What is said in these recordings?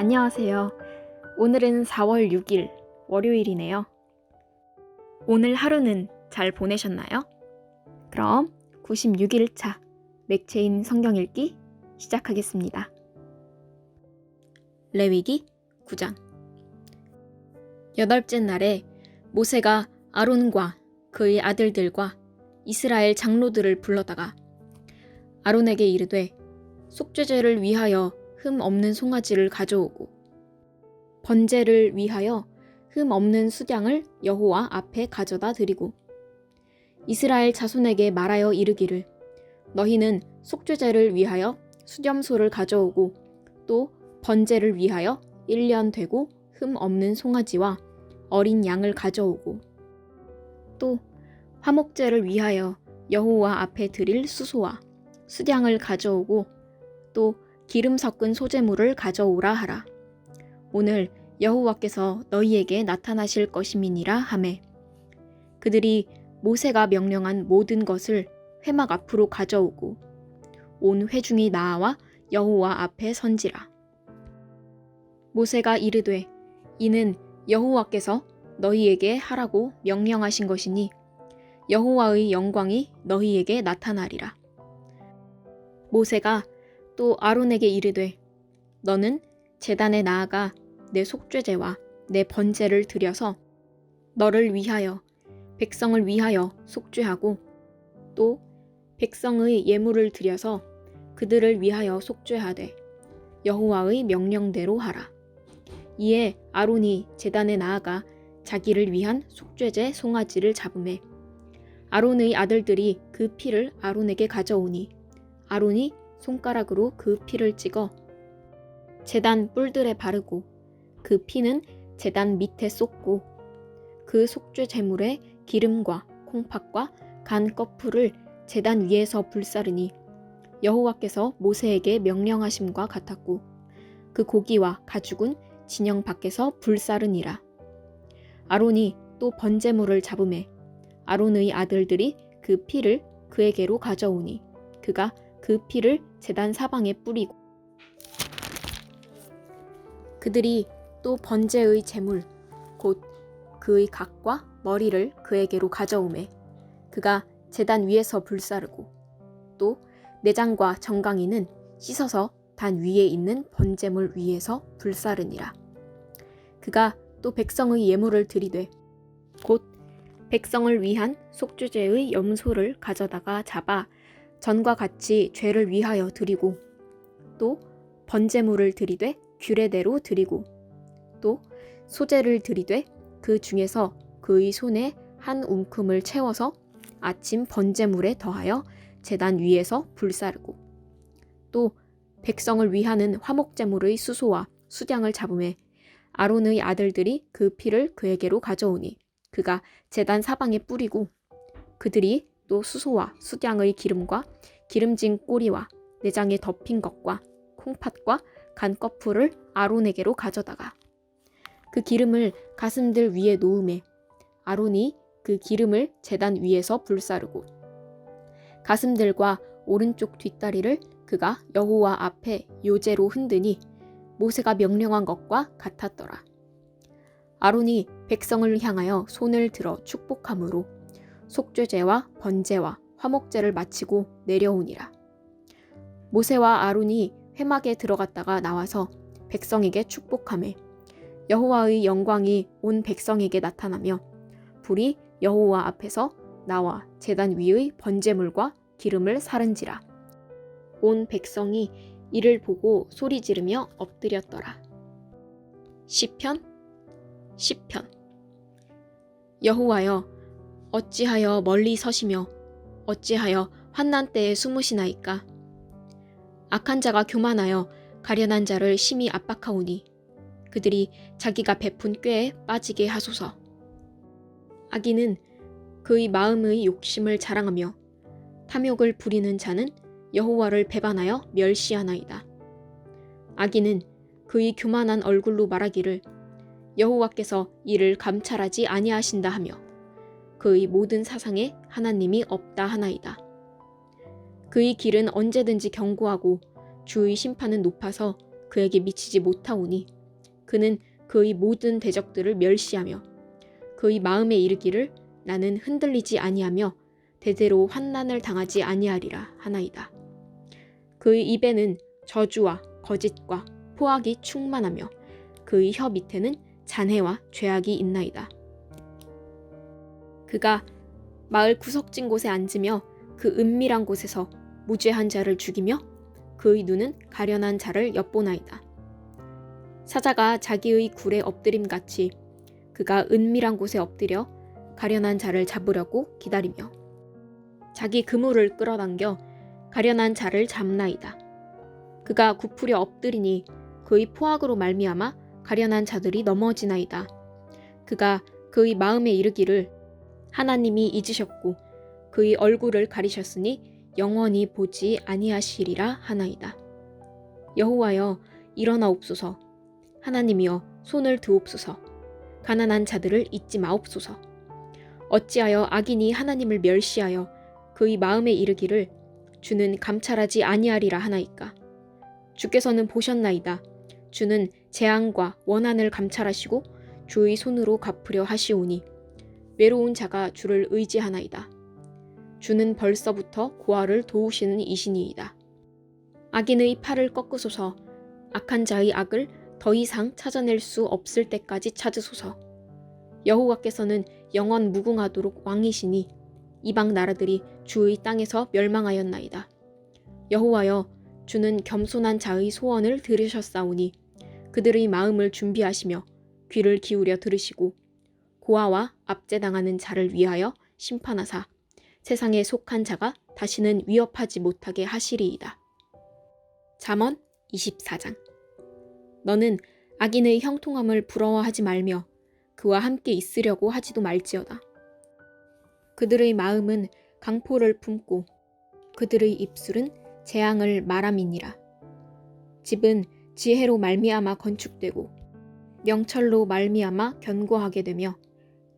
안녕하세요. 오늘은 4월 6일 월요일이네요. 오늘 하루는 잘 보내셨나요? 그럼 96일 차 맥체인 성경 읽기 시작하겠습니다. 레위기 9장 여덟째 날에 모세가 아론과 그의 아들들과 이스라엘 장로들을 불러다가 아론에게 이르되 속죄제를 위하여 흠 없는 송아지를 가져오고 번제를 위하여 흠 없는 수량을 여호와 앞에 가져다 드리고 이스라엘 자손에게 말하여 이르기를 너희는 속죄제를 위하여 수염소를 가져오고 또 번제를 위하여 1년 되고 흠 없는 송아지와 어린 양을 가져오고 또 화목제를 위하여 여호와 앞에 드릴 수소와 수량을 가져오고 또 기름 섞은 소재물을 가져오라 하라. 오늘 여호와께서 너희에게 나타나실 것임이니라 하매 그들이 모세가 명령한 모든 것을 회막 앞으로 가져오고 온 회중이 나와 여호와 앞에 선지라. 모세가 이르되 이는 여호와께서 너희에게 하라고 명령하신 것이니 여호와의 영광이 너희에게 나타나리라. 모세가 또 아론에게 이르되 너는 제단에 나아가 내 속죄제와 내 번제를 드려서 너를 위하여 백성을 위하여 속죄하고 또 백성의 예물을 드려서 그들을 위하여 속죄하되 여호와의 명령대로 하라. 이에 아론이 제단에 나아가 자기를 위한 속죄제 송아지를 잡음에 아론의 아들들이 그 피를 아론에게 가져오니 아론이 손가락으로 그 피를 찍어 제단 뿔들에 바르고 그 피는 제단 밑에 쏟고 그 속죄 제물에 기름과 콩팥과 간 거풀을 제단 위에서 불사르니 여호와께서 모세에게 명령하심과 같았고 그 고기와 가죽은 진영 밖에서 불사르니라. 아론이 또 번제물을 잡음에 아론의 아들들이 그 피를 그에게로 가져오니 그가 그 피를 제단 사방에 뿌리고 그들이 또 번제의 제물 곧 그의 각과 머리를 그에게로 가져오매 그가 제단 위에서 불사르고 또 내장과 정강이는 씻어서 단 위에 있는 번제물 위에서 불사르니라. 그가 또 백성의 예물을 드리되 곧 백성을 위한 속죄제의 염소를 가져다가 잡아 전과 같이 죄를 위하여 드리고 또 번제물을 드리되 규례대로 드리고 또 소제를 드리되 그 중에서 그의 손에 한 움큼을 채워서 아침 번제물에 더하여 제단 위에서 불사르고 또 백성을 위하는 화목제물의 수소와 수량을 잡음에 아론의 아들들이 그 피를 그에게로 가져오니 그가 제단 사방에 뿌리고 그들이 또 수소와 수량의 기름과 기름진 꼬리와 내장에 덮인 것과 콩팥과 간 거풀을 아론에게로 가져다가 그 기름을 가슴들 위에 놓음에 아론이 그 기름을 제단 위에서 불사르고 가슴들과 오른쪽 뒷다리를 그가 여호와 앞에 요제로 흔드니 모세가 명령한 것과 같았더라. 아론이 백성을 향하여 손을 들어 축복함으로 속죄제와 번제와 화목제를 마치고 내려오니라. 모세와 아론이 회막에 들어갔다가 나와서 백성에게 축복함에 여호와의 영광이 온 백성에게 나타나며 불이 여호와 앞에서 나와 제단 위의 번제물과 기름을 사른지라. 온 백성이 이를 보고 소리 지르며 엎드렸더라. 시편 시편 여호와여 어찌하여 멀리 서시며 어찌하여 환난 때에 숨으시나이까? 악한 자가 교만하여 가련한 자를 심히 압박하오니 그들이 자기가 베푼 꾀에 빠지게 하소서. 악인은 그의 마음의 욕심을 자랑하며 탐욕을 부리는 자는 여호와를 배반하여 멸시하나이다. 악인은 그의 교만한 얼굴로 말하기를 여호와께서 이를 감찰하지 아니하신다 하며 그의 모든 사상에 하나님이 없다 하나이다. 그의 길은 언제든지 견고하고 주의 심판은 높아서 그에게 미치지 못하오니 그는 그의 모든 대적들을 멸시하며 그의 마음에 이르기를 나는 흔들리지 아니하며 대대로 환난을 당하지 아니하리라 하나이다. 그의 입에는 저주와 거짓과 포악이 충만하며 그의 혀 밑에는 잔해와 죄악이 있나이다. 그가 마을 구석진 곳에 앉으며 그 은밀한 곳에서 무죄한 자를 죽이며 그의 눈은 가련한 자를 엿보나이다. 사자가 자기의 굴에 엎드림 같이 그가 은밀한 곳에 엎드려 가련한 자를 잡으려고 기다리며 자기 그물을 끌어당겨 가련한 자를 잡나이다. 그가 굽으려 엎드리니 그의 포악으로 말미암아 가련한 자들이 넘어지나이다. 그가 그의 마음에 이르기를 하나님이 잊으셨고 그의 얼굴을 가리셨으니 영원히 보지 아니하시리라 하나이다. 여호와여 일어나옵소서. 하나님이여 손을 드옵소서. 가난한 자들을 잊지 마옵소서. 어찌하여 악인이 하나님을 멸시하여 그의 마음에 이르기를 주는 감찰하지 아니하리라 하나이까? 주께서는 보셨나이다. 주는 재앙과 원한을 감찰하시고 주의 손으로 갚으려 하시오니 외로운 자가 주를 의지하나이다 주는 벌써부터 고아를 도우시는 이신이이다. 악인의 팔을 꺾으소서 악한 자의 악을 더 이상 찾아낼 수 없을 때까지 찾으소서. 여호와께서는 영원 무궁하도록 왕이시니 이방 나라들이 주의 땅에서 멸망하였나이다. 여호와여 주는 겸손한 자의 소원을 들으셨사오니 그들의 마음을 준비하시며 귀를 기울여 들으시고 고아와 압제당하는 자를 위하여 심판하사 세상에 속한 자가 다시는 위협하지 못하게 하시리이다. 잠언 24장 너는 악인의 형통함을 부러워하지 말며 그와 함께 있으려고 하지도 말지어다. 그들의 마음은 강포를 품고 그들의 입술은 재앙을 말함이니라. 집은 지혜로 말미암아 건축되고 명철로 말미암아 견고하게 되며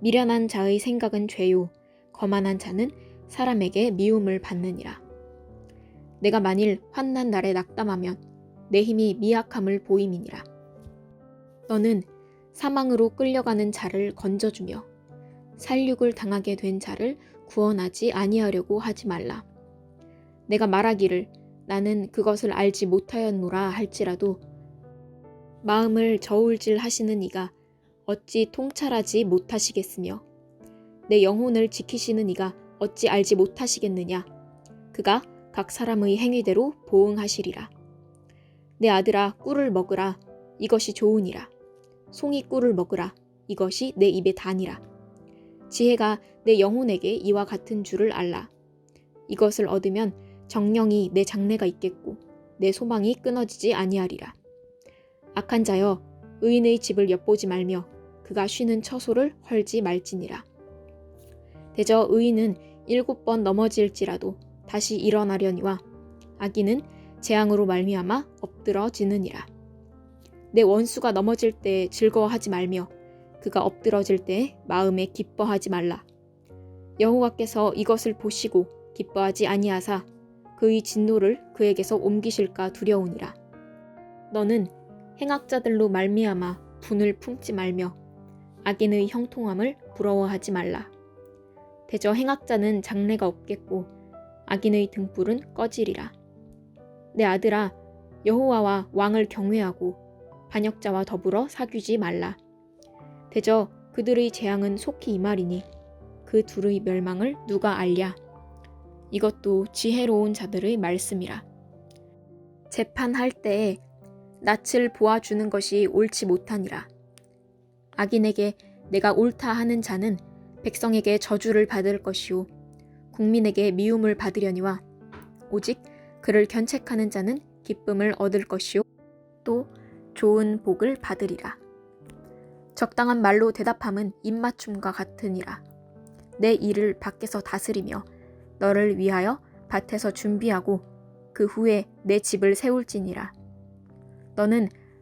미련한 자의 생각은 죄요 거만한 자는 사람에게 미움을 받느니라. 내가 만일 환난 날에 낙담하면 내 힘이 미약함을 보임이니라. 너는 사망으로 끌려가는 자를 건져주며 살육을 당하게 된 자를 구원하지 아니하려고 하지 말라. 내가 말하기를 나는 그것을 알지 못하였노라 할지라도 마음을 저울질 하시는 이가 어찌 통찰하지 못하시겠으며? 내 영혼을 지키시는 이가 어찌 알지 못하시겠느냐? 그가 각 사람의 행위대로 보응하시리라. 내 아들아 꿀을 먹으라. 이것이 좋으니라. 송이 꿀을 먹으라. 이것이 내 입에 다니라. 지혜가 내 영혼에게 이와 같은 줄을 알라. 이것을 얻으면 정령이 내 장래가 있겠고 내 소망이 끊어지지 아니하리라. 악한 자여 의인의 집을 엿보지 말며 그가 쉬는 처소를 헐지 말지니라. 대저 의인은 일곱 번 넘어질지라도 다시 일어나려니와 악인은 재앙으로 말미암아 엎드러지느니라. 내 원수가 넘어질 때 즐거워하지 말며 그가 엎드러질 때 마음에 기뻐하지 말라. 여호와께서 이것을 보시고 기뻐하지 아니하사 그의 진노를 그에게서 옮기실까 두려우니라. 너는 행악자들로 말미암아 분을 품지 말며 악인의 형통함을 부러워하지 말라. 대저 행악자는 장래가 없겠고 악인의 등불은 꺼지리라. 내 아들아 여호와와 왕을 경외하고 반역자와 더불어 사귀지 말라. 대저 그들의 재앙은 속히 임하리니 그 둘의 멸망을 누가 알랴. 이것도 지혜로운 자들의 말씀이라. 재판할 때에 낯을 보아주는 것이 옳지 못하니라. 악인에게 내가 옳다 하는 자는 백성에게 저주를 받을 것이요 국민에게 미움을 받으려니와 오직 그를 견책하는 자는 기쁨을 얻을 것이요 또 좋은 복을 받으리라. 적당한 말로 대답함은 입맞춤과 같으니라. 내 일을 밖에서 다스리며 너를 위하여 밭에서 준비하고 그 후에 내 집을 세울지니라. 너는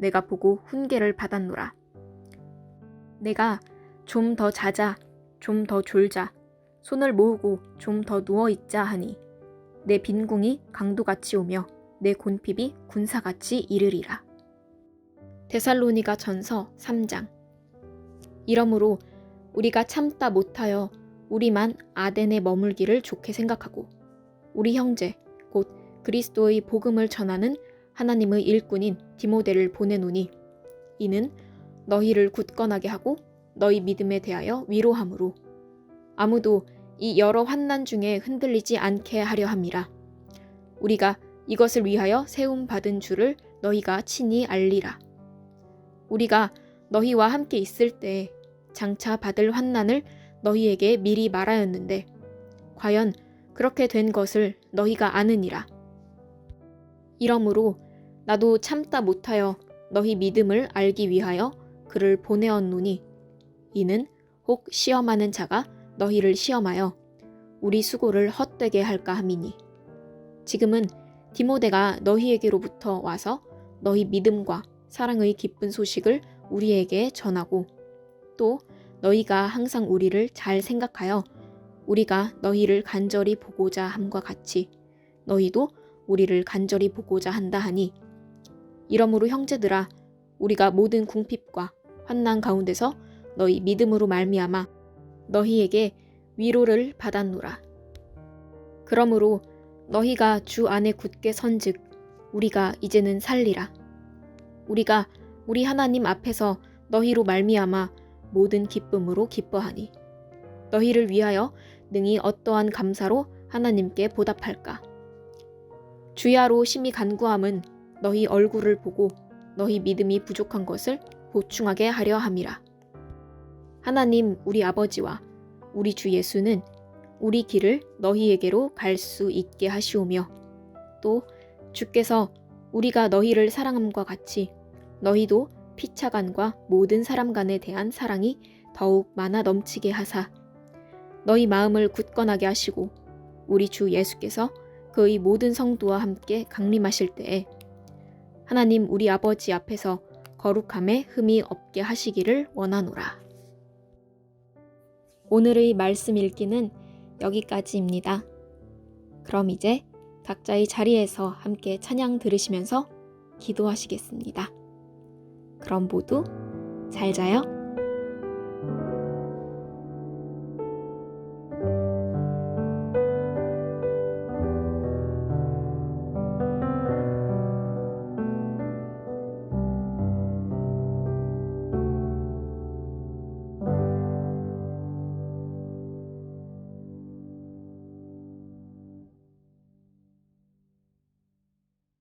내가 보고 훈계를 받았노라. 내가 좀 더 자자, 좀 더 졸자, 손을 모으고 좀 더 누워 있자 하니 내 빈궁이 강도같이 오며 내 곤핍이 군사같이 이르리라. 데살로니가 전서 3장 이러므로 우리가 참다 못하여 우리만 아덴에 머물기를 좋게 생각하고 우리 형제 곧 그리스도의 복음을 전하는 하나님의 일꾼인 디모데를 보내노니 이는 너희를 굳건하게 하고 너희 믿음에 대하여 위로함으로 아무도 이 여러 환난 중에 흔들리지 않게 하려 함이라 우리가 이것을 위하여 세움 받은 줄을 너희가 친히 알리라 우리가 너희와 함께 있을 때 장차 받을 환난을 너희에게 미리 말하였는데 과연 그렇게 된 것을 너희가 아느니라. 이러므로 나도 참다 못하여 너희 믿음을 알기 위하여 그를 보내었노니 이는 혹 시험하는 자가 너희를 시험하여 우리 수고를 헛되게 할까 함이니. 지금은 디모데가 너희에게로부터 와서 너희 믿음과 사랑의 기쁜 소식을 우리에게 전하고 또 너희가 항상 우리를 잘 생각하여 우리가 너희를 간절히 보고자 함과 같이 너희도 우리를 간절히 보고자 한다 하니 이러므로 형제들아 우리가 모든 궁핍과 환난 가운데서 너희 믿음으로 말미암아 너희에게 위로를 받았노라. 그러므로 너희가 주 안에 굳게 선즉 우리가 이제는 살리라. 우리가 우리 하나님 앞에서 너희로 말미암아 모든 기쁨으로 기뻐하니 너희를 위하여 능히 어떠한 감사로 하나님께 보답할까? 주야로 심히 간구함은 너희 얼굴을 보고 너희 믿음이 부족한 것을 보충하게 하려 함이라. 하나님 우리 아버지와 우리 주 예수는 우리 길을 너희에게로 갈 수 있게 하시오며 또 주께서 우리가 너희를 사랑함과 같이 너희도 피차간과 모든 사람 간에 대한 사랑이 더욱 많아 넘치게 하사 너희 마음을 굳건하게 하시고 우리 주 예수께서 그의 모든 성도와 함께 강림하실 때에 하나님 우리 아버지 앞에서 거룩함에 흠이 없게 하시기를 원하노라. 오늘의 말씀 읽기는 여기까지입니다. 그럼 이제 각자의 자리에서 함께 찬양 들으시면서 기도하시겠습니다. 그럼 모두 잘 자요.